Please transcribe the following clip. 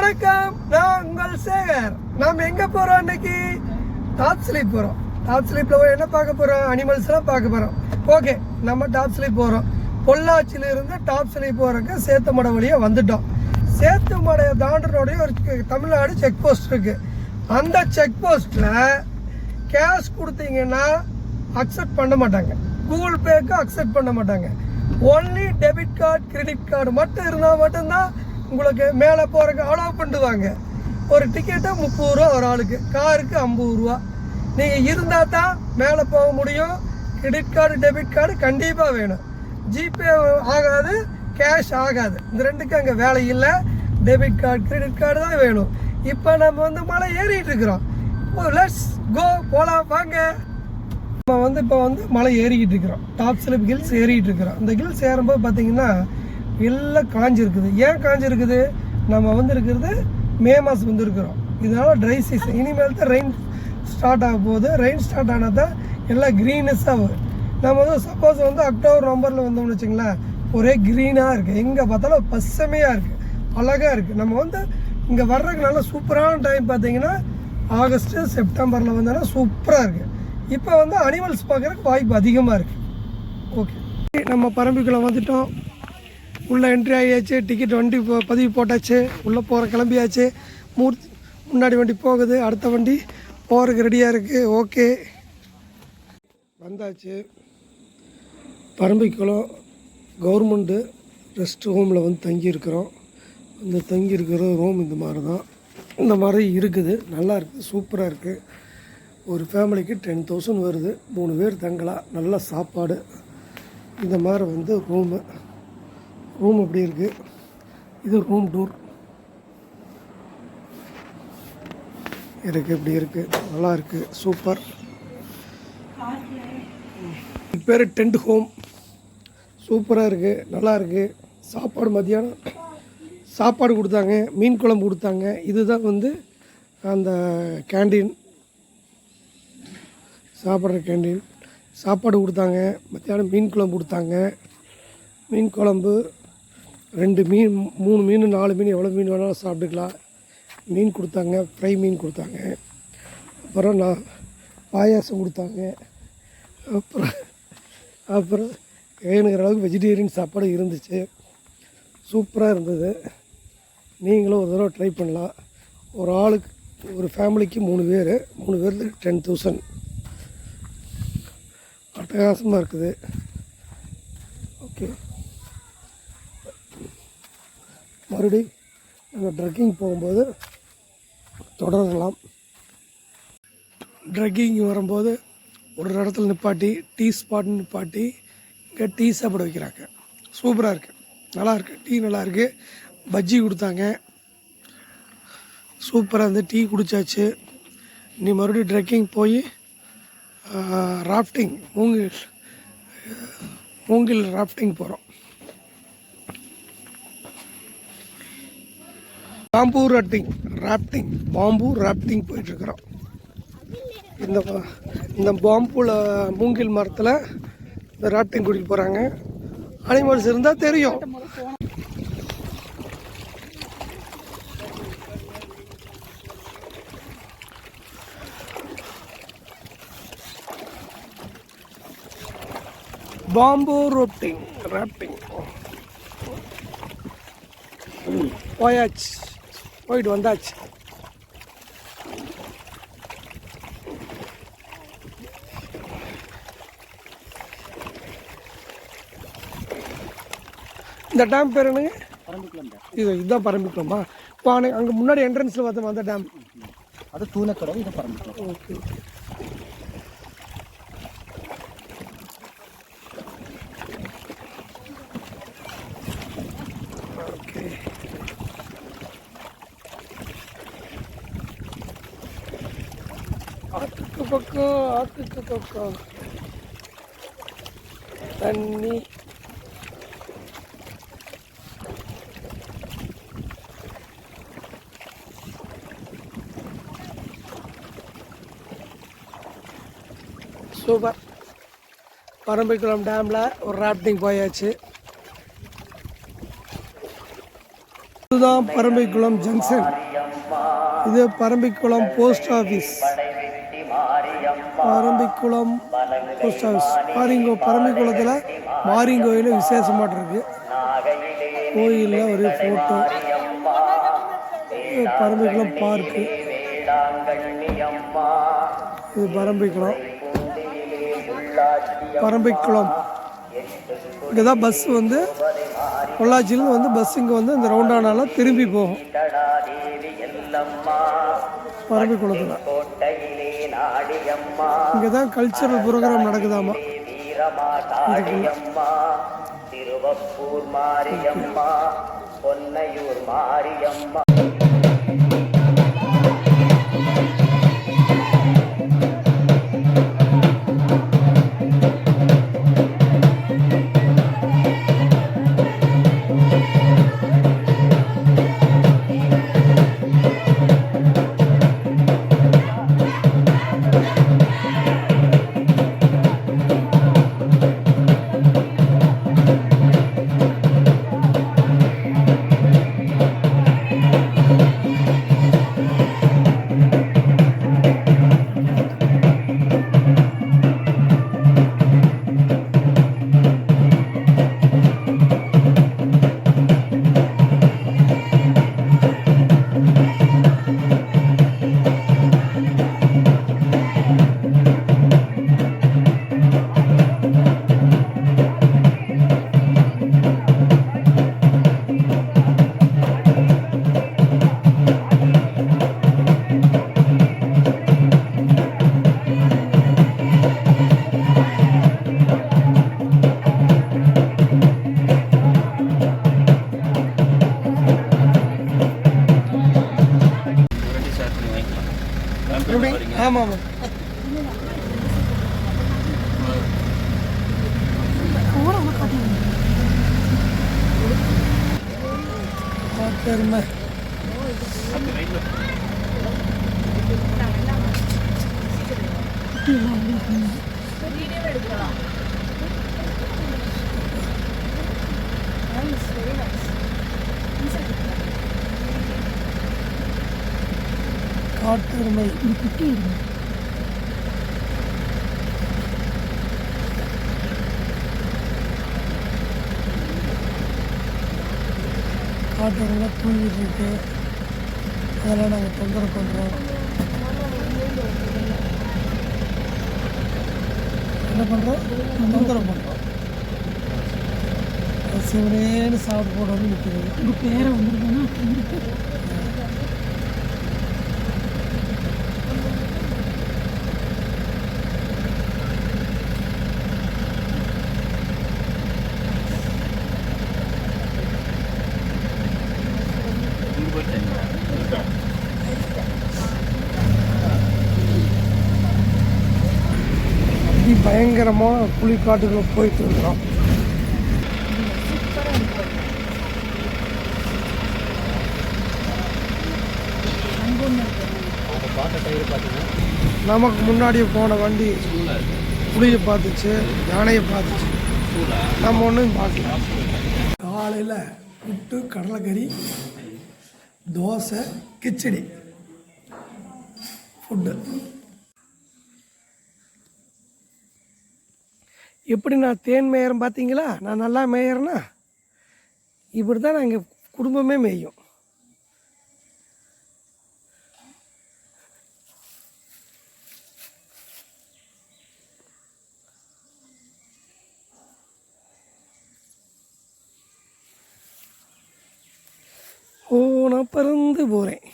வணக்கம் நான் உங்கள் சேகர். நாம் எங்க போறோம் இன்னைக்கு? டாப் ஸ்லீப் போறோம். டாப் ஸ்லீப்ல போய் என்ன பார்க்க போறோம்? அனிமல்ஸ் எல்லாம் பார்க்க போறோம். ஓகே நம்ம டாப் ஸ்லீப் போறோம். பொள்ளாச்சியில இருந்து டாப் ஸ்லீப் போறதுக்கு சேத்துமடை வழியா வந்துட்டோம். சேத்துமடையை தாண்டனோடய ஒரு தமிழ்நாடு செக் போஸ்ட் இருக்கு. அந்த செக் போஸ்ட்ல கேஷ் கொடுத்தீங்கன்னா அக்செப்ட் பண்ண மாட்டாங்க. கூகுள் பேக்கு அக்செப்ட் பண்ண மாட்டாங்க. Only debit card credit card மட்டும் இருந்தால் மட்டும்தான் உங்களுக்கு மேலே போகிறக்கு அலோவ் பண்ணுவாங்க. ஒரு டிக்கெட்டை முப்பது ரூபா ஒரு ஆளுக்கு காருக்கு ஐம்பது ரூபா. நீங்கள் இருந்தால் தான் மேலே போக முடியும். கிரெடிட் கார்டு டெபிட் கார்டு கண்டிப்பாக வேணும். ஜிபே ஆகாது கேஷ் ஆகாது. இந்த ரெண்டுக்கும் அங்கே வேலை இல்லை. டெபிட் கார்டு கிரெடிட் கார்டு தான் வேணும். இப்போ நம்ம வந்து மலை ஏறிட்டு இருக்கிறோம். லெட்ஸ் கோ போகலாம் வாங்க. நம்ம வந்து இப்போ வந்து மலை ஏறிக்கிட்டு இருக்கிறோம். டாப் ஸ்லிப் ஹில்ஸ் ஏறிக்கிட்டு இருக்கிறோம். இந்த ஹில்ஸ் ஏறும்போது பார்த்தீங்கன்னா எல்லாம் காஞ்சிருக்குது. ஏன் காஞ்சிருக்குது? நம்ம வந்துருக்கிறது மே மாதம் வந்து இதனால் ட்ரை சீசன் இனிமேல் தான் ரெயின் ஸ்டார்ட் ஆக போகுது. ரெயின் ஸ்டார்ட் ஆனால் தான் எல்லாம் க்ரீனஸ்ஸாக வரும். நம்ம வந்து சப்போஸ் வந்து அக்டோபர் நவம்பரில் வந்தோம்னு வச்சுங்களேன் ஒரே க்ரீனாக இருக்குது எங்கே பார்த்தாலும் பசுமையாக இருக்குது அழகாக இருக்குது நம்ம வந்து இங்கே வர்றதுக்கு நல்லா சூப்பரான டைம் பார்த்தீங்கன்னா ஆகஸ்ட்டு செப்டம்பரில் வந்தோன்னா சூப்பராக இருக்குது இப்போ வந்து அனிமல்ஸ் பார்க்குறதுக்கு வாய்ப்பு அதிகமாக இருக்குது ஓகே நம்ம பரம்பிக்குள்ளே வந்துட்டோம். உள்ளே என்ட்ரி ஆகியாச்சு டிக்கெட் வண்டி பதிவு போட்டாச்சு உள்ளே போகிற கிளம்பியாச்சு. மூ முன்னாடி வண்டி போகுது அடுத்த வண்டி போகிறதுக்கு ரெடியாக இருக்குது ஓகே வந்தாச்சு. பரம்பிக்குளம் கவர்மெண்ட்டு ரெஸ்ட் ஹோமில் வந்து தங்கியிருக்கிறோம். அந்த தங்கியிருக்கிற ரூம் இந்த மாதிரி தான் இந்த மாதிரி இருக்குது நல்லா இருக்குது சூப்பராக இருக்குது ஒரு ஃபேமிலிக்கு டென் தௌசண்ட் வருது. மூணு பேர் தங்கலாம் நல்ல சாப்பாடு. இந்த மாதிரி வந்து ரூமு ரூம் இப்படி இருக்குது இது ரூம் டூர். இருக்குது இப்படி இருக்குது நல்லா இருக்குது சூப்பர். இது பேர் டென்ட் ஹோம். சூப்பராக இருக்குது நல்லா இருக்குது சாப்பாடு மதியானம் சாப்பாடு கொடுத்தாங்க. மீன் குழம்பு கொடுத்தாங்க. இதுதான் வந்து அந்த கேண்டீன். சாப்பிட்ற கேண்டீன். சாப்பாடு கொடுத்தாங்க. மத்தியானம் மீன் குழம்பு கொடுத்தாங்க. மீன் குழம்பு. ரெண்டு மீன் மூணு மீன் நாலு மீன் எவ்வளோ மீன் வேணாலும் சாப்பிட்டுக்கலாம். மீன் கொடுத்தாங்க ஃப்ரை மீன் கொடுத்தாங்க. அப்புறம் நான் பாயாசம் கொடுத்தாங்க. அப்புறம் அப்புறம் வேணுங்கிற அளவுக்கு வெஜிடேரியன் சாப்பாடு இருந்துச்சு. சூப்பராக இருந்தது. நீங்களும் ஒரு தடவை ட்ரை பண்ணலாம். ஒரு ஆளுக்கு ஒரு ஃபேமிலிக்கு மூணு பேர் மூணு பேருக்கு டென் தௌசண்ட் அட்டகாசமாக இருக்குது. ஓகே மறுபடி நம்ம ட்ரெக்கிங் போகும்போது தொடரலாம். ட்ரெக்கிங் வரும்போது ஒரு இடத்துல நிப்பாட்டி டீ ஸ்பாட்னு நிப்பாட்டி இங்கே டீ சாப்பிட வைக்கிறாங்க. சூப்பராக இருக்குது நல்லாயிருக்கு டீ நல்லாயிருக்கு பஜ்ஜி கொடுத்தாங்க. சூப்பராக இருந்து டீ குடித்தாச்சு நீ மறுபடியும் ட்ரெக்கிங் போய் ராஃப்டிங் மூங்கில் மூங்கில் ராஃப்டிங் போகிறோம் பாம்பு ராட்டிங் ராப்டிங் பாம்பு ராப்டிங் போயிட்டுருக்குறோம். இந்த இந்த பாம்புல மூங்கில் மரத்தில் இந்த ராப்டிங் கூட்டிகிட்டு போகிறாங்க அனிமல்ஸ் இருந்தால் தெரியும். பாம்பு ராஃப்டிங் ராப்டிங் போயாச்சு. போயிட்டு வந்தாச்சு. இந்த டேம் பேர் என்னங்க? இது இதுதான் பரம்பிக்கலாமா இப்போ அங்கே முன்னாடி என்ட்ரன்ஸில் பார்த்தோம் அந்த டேம் அது தூணக்கடை இது பரம்பிக்கலாம் ஓகே. ஓகே. பக்கம் ஆத்துக்கு பக்கம். தண்ணி. சூப்பர். பரம்பிக்குளம் டேமில் ஒரு ராப்டிங் போயாச்சு. இதுதான் பரம்பிக்குளம் ஜங்ஷன் இது Parambikulam post office Parambikulam post office மாரிங்கோ பரம்பிக்குளத்தில் மாரிங்கோயில் விசேஷமாட்டு இருக்கு. கோயிலில் ஒரு ஃபோட்டோ பரம்பிக்குளம் பார்க்கு இது பரம்பிக்குளம். பரம்பிக்குளம். இங்கே தான் பஸ் வந்து பொள்ளாச்சியிலேருந்து வந்து பஸ் இங்கே வந்து இந்த ரவுண்டானால திரும்பி போகும். பரம்பிக்குளத்தில். இங்கே தான் கல்ச்சரல் ப்ரோக்ராம் நடக்குதாமா? திருவப்பூர் மாரியம்மா. பொன்னையூர் மாரியம்மா. പെരുമ കാട്ടെരുമ ഒരു കുട്ടിയായിരുന്നു காட்டெருமை தூங்கிட்டு இருக்கு அதெல்லாம் நாங்கள் தொந்தரவு பண்ணுறோம் என்ன பண்ணுறோம் தொந்தரவு பண்ணுறோம் சிவனேன்னு சாப்பிட்டு போட வந்து நிற்கிறது உங்கள் பேரை வந்துருக்கோன்னா பயங்கரமாக புலிக்காட்டுக்குள்ள போயிட்டு இருக்கிறோம். நமக்கு முன்னாடி போன வண்டி புளியை பார்த்துச்சு யானையை பார்த்துச்சு. நம்ம ஒன்றும் பார்க்கல. காலையில் புட்டு கடலைக்கறி தோசை கிச்சடி. ஃபுட்டு எப்படி நான் தேன் மேயறேன் பார்த்தீங்களா? நான் நல்லா மேயறேன்னா இப்படி தான் நான் எங்கள் குடும்பமே மேயும். ஓ நான் பறந்து போகிறேன்